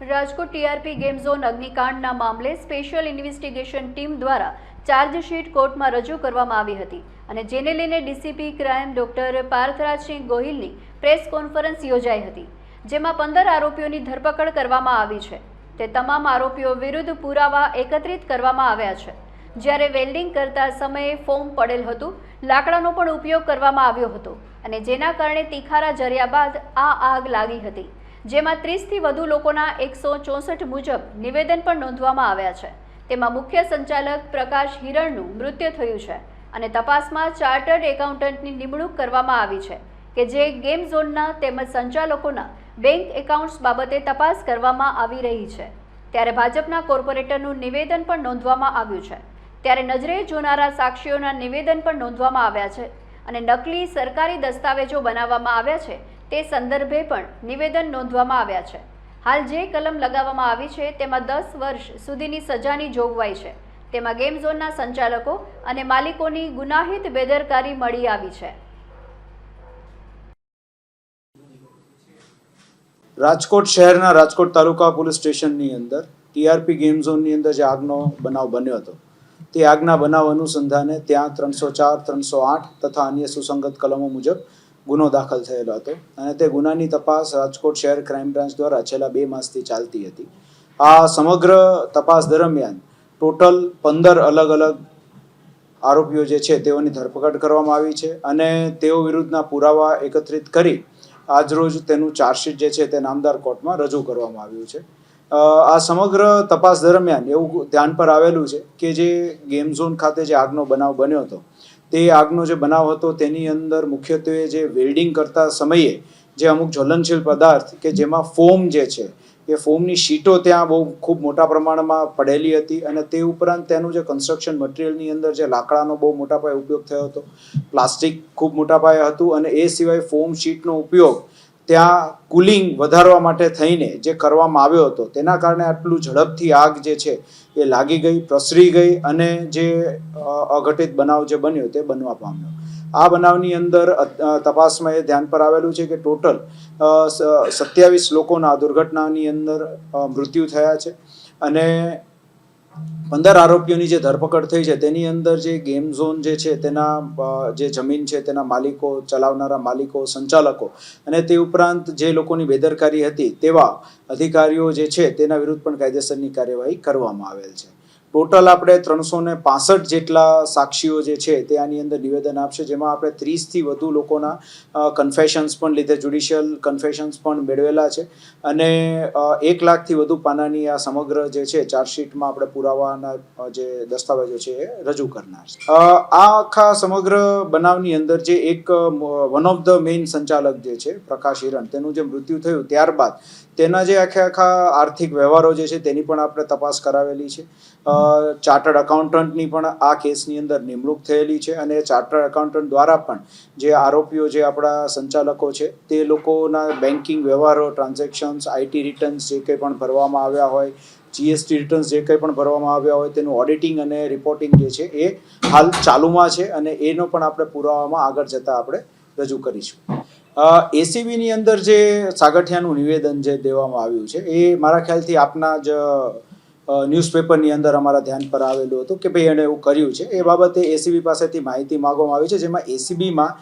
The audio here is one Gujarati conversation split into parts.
રાજકોટ ટીઆરપી ગેમ ઝોન અગ્નિકાંડના મામલે સ્પેશિયલ ઇન્વેસ્ટિગેશન ટીમ દ્વારા ચાર્જશીટ કોર્ટમાં રજૂ કરવામાં આવી હતી અને જેને લઈને ડીસીપી ક્રાઇમ ડોક્ટર પાર્થરાજસિંહ ગોહિલની પ્રેસ કોન્ફરન્સ યોજાઈ હતી, જેમાં પંદર આરોપીઓની ધરપકડ કરવામાં આવી છે. તે તમામ આરોપીઓ વિરુદ્ધ પુરાવા એકત્રિત કરવામાં આવ્યા છે. જ્યારે વેલ્ડિંગ કરતા સમયે ફોમ પડેલ હતું, લાકડાનો પણ ઉપયોગ કરવામાં આવ્યો હતો અને જેના કારણે તીખારા જર્યા બાદ આ આગ લાગી હતી. જેમાં ત્રીસથી વધુ લોકોના એકસો ચોસઠ મુજબ નિવેદન પણ નોંધવામાં આવ્યા છે. તેમાં મુખ્ય સંચાલક પ્રકાશ હિરણનું મૃત્યુ થયું છે અને તપાસમાં ચાર્ટર્ડ એકાઉન્ટન્ટની નિમણૂક કરવામાં આવી છે કે જે ગેમ ઝોનના તેમજ સંચાલકોના બેંક એકાઉન્ટ્સ બાબતે તપાસ કરવામાં આવી રહી છે. ત્યારે ભાજપના કોર્પોરેટરનું નિવેદન પણ નોંધવામાં આવ્યું છે. ત્યારે નજરે જોનારા સાક્ષીઓના નિવેદન પણ નોંધવામાં આવ્યા છે અને નકલી સરકારી દસ્તાવેજો બનાવવામાં આવ્યા છે તે સંદર્ભે પણ નિવેદન નોંધવામાં આવ્યા છે. હાલ જે કલમ લગાવવામાં આવી છે, તેમાં દસ વર્ષ સુધીની સજાની જોગવાઈ છે. તેમાં ગેમ ઝોનના સંચાલકો અને માલિકોની ગુનાહિત બેદરકારી મળી આવી છે. રાજકોટ શહેરના રાજકોટ તાલુકા પોલીસ સ્ટેશનની અંદર ટીઆરપી ગેમ ઝોનની અંદર જે આગનો બનાવ બન્યો હતો, તે આગના બનાવ અનુસંધાને ત્યાં ત્રણસો ચાર, ત્રણસો આઠ તથા અન્ય સુસંગત કલમો મુજબ ગુનો દાખલ થયેલો હતો અને તે ગુનાની તપાસ રાજકોટ શહેર ક્રાઇમ બ્રાન્ચ દ્વારા છેલ્લા બે માસથી ચાલતી હતી. આ સમગ્ર તપાસ દરમિયાન ટોટલ પંદર અલગ અલગ આરોપીઓ જે છે તેઓની ધરપકડ કરવામાં આવી છે અને તેઓ વિરુદ્ધના પુરાવા એકત્રિત કરી આજરોજ તેનું ચાર્જશીટ જે છે તે નામદાર કોર્ટમાં રજૂ કરવામાં આવ્યું છે. આ સમગ્ર તપાસ દરમિયાન એવું ધ્યાન પર આવેલું છે કે જે ગેમ ઝોન ખાતે જે આગનો બનાવ બન્યો હતો તે આગનો જે બનાવ હતો તેની અંદર મુખ્યત્વે જે વેલ્ડિંગ કરતા સમયે જે અમુક જ્વલનશીલ પદાર્થ કે જેમાં ફોમ જે છે, એ ફોમની શીટો ત્યાં બહુ ખૂબ મોટા પ્રમાણમાં પડેલી હતી અને તે ઉપરાંત તેનું જે કન્સ્ટ્રક્શન મટીરિયલની અંદર જે લાકડાનો બહુ મોટા પાયે ઉપયોગ થયો હતો, પ્લાસ્ટિક ખૂબ મોટા પાયે હતું અને એ સિવાય ફોમ શીટનો ઉપયોગ ત્યાં કુલિંગ વધારવા માટે થઈને જે કરવામાં આવ્યો હતો, તેના કારણે આટલું ઝડપથી આગ જે છે એ લાગી ગઈ, પ્રસરી ગઈ અને જે અઘટિત બનાવ જે બન્યો તે બનવા પામ્યો. આ બનાવની અંદર તપાસમાં એ ધ્યાન પર આવેલું છે કે ટોટલ સત્યાવીસ લોકોના દુર્ઘટનાની અંદર મૃત્યુ થયા છે અને પંદર આરોપીઓની જે ધરપકડ થઈ છે, તેની અંદર જે ગેમ ઝોન જે છે, તેના જે જમીન છે, તેના માલિકો, ચલાવનારા માલિકો, સંચાલકો અને તે ઉપરાંત જે લોકોની બેદરકારી હતી, તેવા અધિકારીઓ જે છે, તેના વિરુદ્ધ પણ કાયદેસરની કાર્યવાહી કરવામાં આવેલ છે. ટોટલ આપણે ત્રણસો ને પાસઠ જેટલા સાક્ષીઓ જે છે તે આની અંદર નિવેદન આપશે, જેમાં આપણે ત્રીસથી વધુ લોકોના કન્ફેશન્સ પણ લીધે જ્યુડિશિયલ કન્ફેશન્સ પણ મેળવેલા છે. અને એક લાખથી વધુ પાનાની આ સમગ્ર જે છે ચાર્જશીટમાં આપણે પુરાવાના જે દસ્તાવેજો છે એ રજૂ કરનાર છે. આ આખા સમગ્ર બનાવની અંદર જે એક વન ઓફ ધ મેઇન સંચાલક જે છે, પ્રકાશ હિરણ, તેનું જે મૃત્યુ થયું ત્યારબાદ, તેના જે આખે આખા આર્થિક વ્યવહારો જે છે તેની પણ આપણે તપાસ કરાવેલી છે. ચાર્ટર્ડ અકાઉન્ટન્ટની પણ આ કેસની અંદર નિમણૂક થયેલી છે અને ચાર્ટર્ડ અકાઉન્ટન્ટ દ્વારા પણ જે આરોપીઓ, જે આપણા સંચાલકો છે, તે લોકોના બેન્કિંગ વ્યવહારો ટ્રાન્ઝેક્શન્સ આઈટી રિટર્ન્સ જે કંઈ પણ ભરવામાં આવ્યા હોય જીએસટી રિટર્ન્સ જે કંઈ પણ ભરવામાં આવ્યા હોય, તેનું ઓડિટિંગ અને રિપોર્ટિંગ જે છે એ હાલ ચાલુમાં છે અને એનો પણ આપણે પુરાવામાં આગળ જતાં આપણે રજૂ કરીશું. એસીબીની અંદર જે સાગઠિયાનું નિવેદન જે દેવામાં આવ્યું છે, એ મારા ખ્યાલથી આપના જ ન્યૂઝપેપરની અંદર અમારા ધ્યાન પર આવેલું હતું કે ભાઈ એણે એવું કર્યું છે. એ બાબતે એસીબી પાસેથી માહિતી માગવામાં આવી છે, જેમાં એસીબીમાં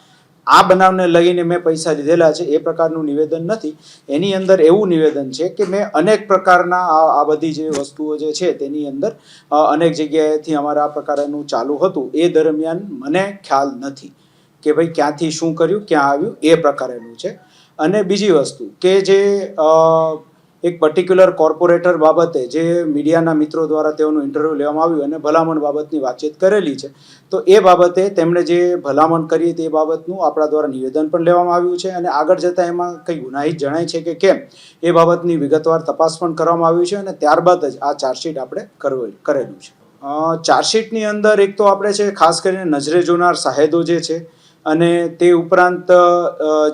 આ બનાવને લઈને મેં પૈસા લીધેલા છે, એ પ્રકારનું નિવેદન નથી. એની અંદર એવું નિવેદન છે કે મેં અનેક પ્રકારના આ આ બધી જે વસ્તુઓ જે છે તેની અંદર અનેક જગ્યાએથી અમારા આ પ્રકારનું ચાલુ હતું. એ દરમિયાન મને ખ્યાલ નથી કે ભાઈ ક્યાંથી શું કર્યું, ક્યાં આવ્યું, એ પ્રકારેનું છે. અને બીજી વસ્તુ કે જે એક પર્ટિક્યુલર કોર્પોરેટર બાબતે જે મીડિયાના મિત્રો દ્વારા તેઓનું ઇન્ટરવ્યૂ લેવામાં આવ્યું અને ભલામણ બાબતની વાતચીત કરેલી છે. તો એ બાબતે તેમણે જે ભલામણ કરી તે બાબતનું આપણા દ્વારા નિવેદન પણ લેવામાં આવ્યું છે અને આગળ જતાં એમાં કંઈ ગુનાહિત જણાય છે કે કેમ, એ બાબતની વિગતવાર તપાસ પણ કરવામાં આવી છે અને ત્યારબાદ જ આ ચાર્જશીટ આપણે કરેલું છે. ચાર્જશીટની અંદર એક તો આપણે છે ખાસ કરીને નજરે જોનાર સાહેદો જે છે અને તે ઉપરાંત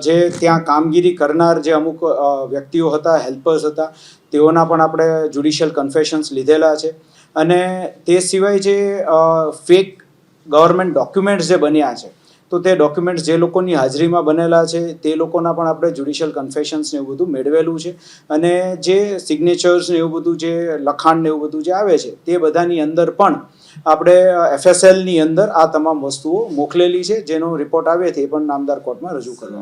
જે ત્યાં કામગીરી કરનાર જે અમુક વ્યક્તિઓ હતા, હેલ્પર્સ હતા, તેઓના પણ આપણે જ્યુડિશિયલ કન્ફેશન્સ લીધેલા છે. અને તે સિવાય જે ફેક ગવર્મેન્ટ ડોક્યુમેન્ટ્સ જે બન્યા છે તો તે ડોક્યુમેન્ટ્સ જે લોકોની હાજરીમાં બનેલા છે, તે લોકોના પણ આપણે જ્યુડિશિયલ કન્ફેશન્સ ને એવું બધું મેળવેલું છે. અને જે સિગ્નેચર્સ ને એવું બધું, જે લખાણ ને એવું બધું જે આવે છે, તે બધાની અંદર પણ આપણે એફએસએલની અંદર આ તમામ વસ્તુઓ મોકલેલી છે. જેનો રિપોર્ટ આવે તે પણ નામદાર કોર્ટમાં રજૂ કરવામાં